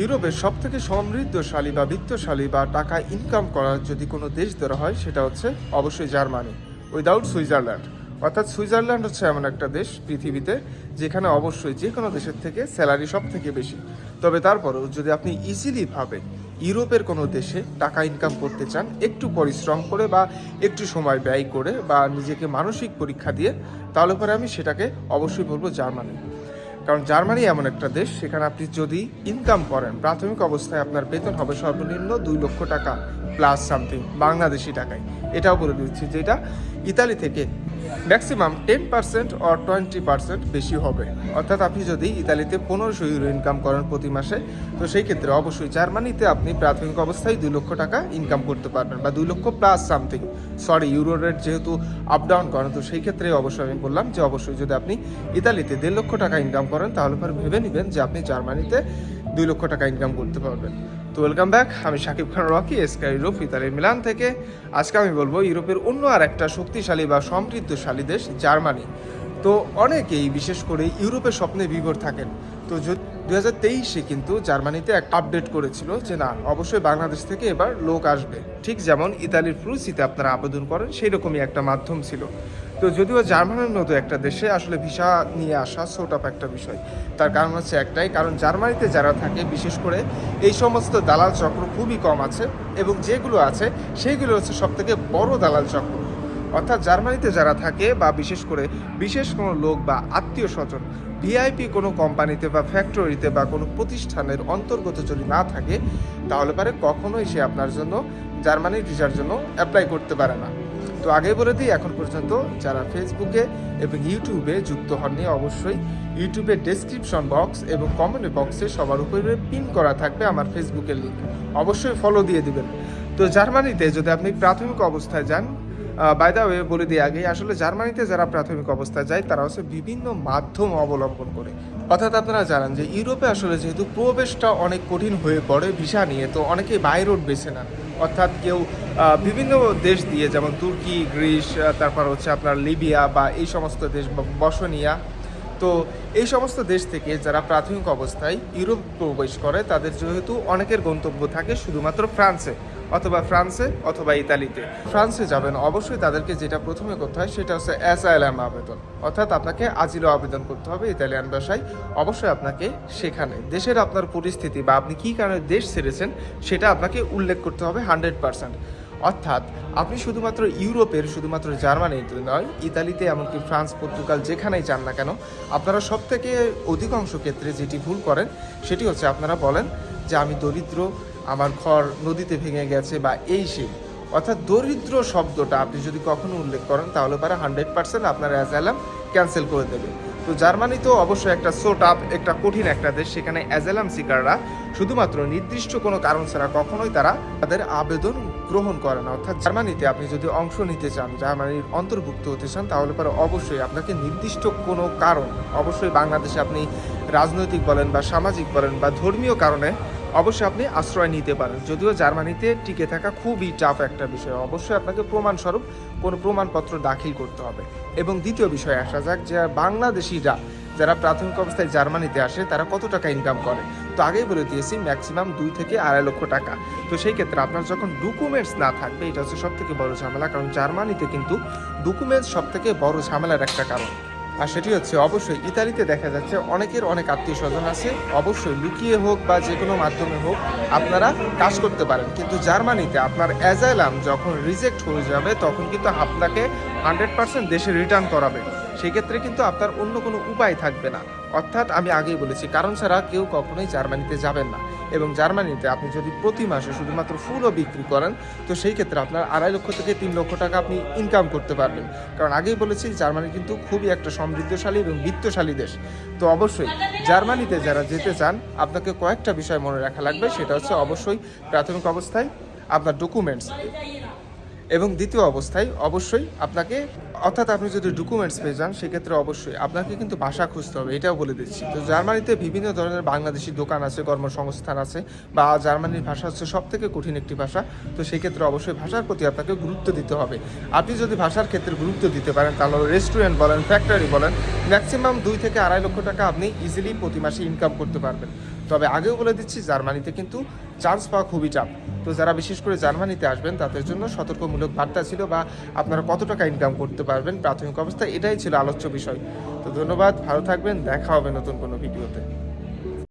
ইউরোপের সব থেকে সমৃদ্ধশালী বা বিত্তশালী বা টাকা ইনকাম করার যদি কোনো দেশ ধরা হয়, সেটা হচ্ছে অবশ্যই জার্মানি উইদাউট সুইজারল্যান্ড অর্থাৎ সুইজারল্যান্ড হচ্ছে এমন একটা দেশ পৃথিবীতে, যেখানে অবশ্যই যে কোনো দেশের থেকে স্যালারি সব থেকে বেশি। তবে তারপরেও যদি আপনি ইজিলি ভাবে ইউরোপের কোনো দেশে টাকা ইনকাম করতে চান, একটু পরিশ্রম করে বা একটু সময় ব্যয় করে বা নিজেকে মানসিক পরীক্ষা দিয়ে, তাহলে পরে আমি সেটাকে অবশ্যই বলব জার্মানি। কারণ জার্মানি এমন একটা দেশ, সেখানে আপনি যদি ইনকাম করেন, প্রাথমিক অবস্থায় আপনার বেতন হবে সর্বনিম্ন দুই লক্ষ টাকা। প্লাস সামথিং বাংলাদেশি টাকায়। এটাও বলে দিচ্ছি যেটা ইতালি থেকে maximum ten percent or twenty percent বেশি হবে। অর্থাৎ আপনি যদি ইতালিতে পনেরোশো ইউরো ইনকাম করেন প্রতি মাসে, তো সেই ক্ষেত্রে অবশ্যই জার্মানিতে আপনি প্রাথমিক অবস্থায় দুই লক্ষ টাকা ইনকাম করতে পারবেন বা দুই lakh plus something sorry euro rate যেহেতু আপ ডাউন করেন তো সেই ক্ষেত্রে অবশ্যই আমি বললাম যে অবশ্যই যদি আপনি ইতালিতে দেড় লক্ষ টাকা ইনকাম করেন, তাহলে পরে ভেবে নেবেন যে আপনি জার্মানিতে দুই লক্ষ টাকা ইনকাম করতে পারবেন। তো ওয়েলকাম ব্যাক আমি শাকিব খান রকি এসকাই ইউরোপ ইতালির মিলান থেকে। আজকে আমি বলব ইউরোপের অন্য আর একটা শক্তিশালী বা সমৃদ্ধশালী দেশ, জার্মানি। তো অনেকেই বিশেষ করে ইউরোপের স্বপ্নে বিভোর থাকেন। তো দু হাজার তেইশে কিন্তু জার্মানিতে একটা আপডেট করেছিল যে না, অবশ্যই বাংলাদেশ থেকে এবার লোক আসবে। ঠিক যেমন ইতালির ফ্রুসিতে আপনারা আবেদন করেন সেই রকমই একটা মাধ্যম ছিল। তো যদিও জার্মানির মতো একটা দেশে আসলে ভিসা নিয়ে আসা সোট আপ একটা বিষয়। তার কারণ হচ্ছে একটাই, কারণ জার্মানিতে যারা থাকে, বিশেষ করে এই সমস্ত দালাল চক্র খুবই কম আছে এবং যেগুলো আছে সেইগুলো হচ্ছে সব থেকে বড় দালাল চক্র। অর্থাৎ জার্মানিতে যারা থাকে বা বিশেষ করে বিশেষ কোনো লোক বা আত্মীয় স্বজন ভিআইপি কোনো কোম্পানিতে বা ফ্যাক্টরিতে বা কোনো প্রতিষ্ঠানের অন্তর্গত যদি না থাকে, তাহলে পারে কখনোই সে আপনার জন্য জার্মানির ভিসার জন্য অ্যাপ্লাই করতে পারে না। তো আগে বলে দিই, এখন পর্যন্ত যারা ফেসবুকে এবং ইউটিউবে যুক্ত হননি, অবশ্যই ইউটিউবের ডেসক্রিপশন বক্স এবং কমেন্ট বক্সে সবার উপরে পিন করা থাকবে আমার ফেসবুকের লিঙ্ক অবশ্যই ফলো দিয়ে দিবেন। তো জার্মানিতে যদি আপনি প্রাথমিক অবস্থায় যান বাই দা ওয়ে বলে দিয়ে আগে আসলে জার্মানিতে যারা প্রাথমিক অবস্থায় যায়, তারা হচ্ছে বিভিন্ন মাধ্যম অবলম্বন করে। অর্থাৎ আপনারা জানেন যে ইউরোপে আসলে যেহেতু প্রবেশটা অনেক কঠিন হয়ে পড়ে ভিসা নিয়ে, তো অনেকেই বাই রোড বেছে নেন। অর্থাৎ কেউ বিভিন্ন দেশ দিয়ে, যেমন তুর্কি, গ্রিস তারপর হচ্ছে আপনার লিবিয়া বা এই সমস্ত দেশ, বসনিয়া তো এই সমস্ত দেশ থেকে যারা প্রাথমিক অবস্থায় ইউরোপ প্রবেশ করে, তাদের যেহেতু অনেকের গন্তব্য থাকে শুধুমাত্র ফ্রান্সে অথবা ফ্রান্সে অথবা ইতালিতে। ফ্রান্সে যাবেন, অবশ্যই তাদেরকে যেটা প্রথমে করতে হয় সেটা হচ্ছে অ্যাসাইলাম আবেদন। অর্থাৎ আপনাকে আজিলো আবেদন করতে হবে ইতালিয়ান ভাষায়। অবশ্যই আপনাকে সেখানে, দেশের আপনার পরিস্থিতি বা আপনি কী কারণে দেশ ছেড়েছেন সেটা আপনাকে উল্লেখ করতে হবে হান্ড্রেড পার্সেন্ট। অর্থাৎ আপনি শুধুমাত্র ইউরোপের, শুধুমাত্র জার্মানিতে নয়, ইতালিতে এমনকি ফ্রান্স, পর্তুগাল যেখানেই যান না কেন, আপনারা সব থেকে অধিকাংশ ক্ষেত্রে যেটি ভুল করেন সেটি হচ্ছে আপনারা বলেন যে আমি দরিদ্র, আমার ঘর নদীতে ভেঙে গেছে বা এই সেই। অর্থাৎ দরিদ্র শব্দটা আপনি যদি কখনো উল্লেখ করেন তাহলে পারে হান্ড্রেড পার্সেন্ট আপনার অ্যাজালাম ক্যান্সেল করে দেবে। তো জার্মানি তো অবশ্যই একটা সোট আপ একটা কঠিন একটা দেশ। সেখানে অ্যাজেলাম সিকাররা শুধুমাত্র নির্দিষ্ট কোনো কারণ ছাড়া কখনোই তারা তাদের আবেদন গ্রহণ করে না। অর্থাৎ জার্মানিতে আপনি যদি অংশ নিতে চান, জার্মানির অন্তর্ভুক্ত হতে চান, তাহলে পরে অবশ্যই আপনাকে নির্দিষ্ট কোনো কারণ, অবশ্যই বাংলাদেশে আপনি রাজনৈতিক বলেন বা সামাজিক বলেন বা ধর্মীয় কারণে অবশ্যই আপনি আশ্রয় নিতে পারেন। যদিও জার্মানিতে টিকে থাকা খুবই টাফ একটা বিষয়। অবশ্যই আপনাকে প্রমাণস্বরূপ কোনো প্রমাণপত্র দাখিল করতে হবে। এবং দ্বিতীয় বিষয়ে আসা যাক যে বাংলাদেশিরা যারা প্রাথমিক অবস্থায় জার্মানিতে আসে, তারা কত টাকা ইনকাম করে? তো আগেই বলে দিয়েছি ম্যাক্সিমাম দুই থেকে আড়াই লক্ষ টাকা। তো সেই ক্ষেত্রে আপনার যখন ডকুমেন্টস না থাকবে, এটা হচ্ছে সব থেকে বড় ঝামেলা। কারণ জার্মানিতে কিন্তু ডকুমেন্টস সব থেকে বড় ঝামেলার একটা কারণ। আর সেটি হচ্ছে, অবশ্যই ইতালিতে দেখা যাচ্ছে অনেকের অনেক আত্মীয় স্বজন আছে। অবশ্যই লুকিয়ে হোক বা যে কোনো মাধ্যমে হোক, আপনারা কাজ করতে পারেন। কিন্তু জার্মানিতে আপনার অ্যাজাইলাম যখন রিজেক্ট হয়ে যাবে, তখন কিন্তু আপনাকে হান্ড্রেড পার্সেন্ট দেশে রিটার্ন করাবে। সেক্ষেত্রে কিন্তু আপনার অন্য কোনো উপায় থাকবে না। অর্থাৎ আমি আগেই বলেছি, কারণ ছাড়া কেউ কখনোই জার্মানিতে যাবেন না। এবং জার্মানিতে আপনি যদি প্রতি মাসে শুধুমাত্র ফুলও বিক্রি করেন, তো সেই ক্ষেত্রে আপনার আড়াই লক্ষ থেকে তিন লক্ষ টাকা আপনি ইনকাম করতে পারবেন। কারণ আগেই বলেছি, জার্মানি কিন্তু খুবই একটা সমৃদ্ধশালী এবং বিত্তশালী দেশ। তো অবশ্যই জার্মানিতে যারা যেতে চান, আপনাকে কয়েকটা বিষয় মনে রাখা লাগবে, সেটা হচ্ছে অবশ্যই প্রাথমিক অবস্থায় আপনার ডকুমেন্টস এবং দ্বিতীয় অবস্থায় অবশ্যই আপনাকে, অর্থাৎ আপনি যদি ডকুমেন্টস পেয়ে যান, সেক্ষেত্রে অবশ্যই আপনাকে কিন্তু ভাষা খুঁজতে হবে, এটাও বলে দিচ্ছি। তো জার্মানিতে বিভিন্ন ধরনের বাংলাদেশি দোকান আছে, কর্মসংস্থান আছে, বা জার্মানির ভাষা হচ্ছে সব থেকে কঠিন একটি ভাষা, তো সেই ক্ষেত্রে অবশ্যই ভাষার প্রতি আপনাকে গুরুত্ব দিতে হবে। আপনি যদি ভাষার ক্ষেত্রে গুরুত্ব দিতে পারেন, তাহলে রেস্টুরেন্ট বলেন ফ্যাক্টরি বলেন ম্যাক্সিমাম দুই থেকে আড়াই লক্ষ টাকা আপনি ইজিলি প্রতি মাসে ইনকাম করতে পারবেন। তবে আগেও বলে দিচ্ছি, জার্মানিতে কিন্তু চান্স পাওয়া খুবই চাপ তো যারা বিশেষ করে জার্মানিতে আসবেন, তাদের জন্য সতর্কমূলক বার্তা ছিল বা আপনারা কত টাকা ইনকাম করতে পারবেন, প্রাথমিক অবস্থা এটাই ছিল আলোচ্য বিষয়। তো ধন্যবাদ, ভালো থাকবেন, দেখা হবে নতুন কোনো ভিডিওতে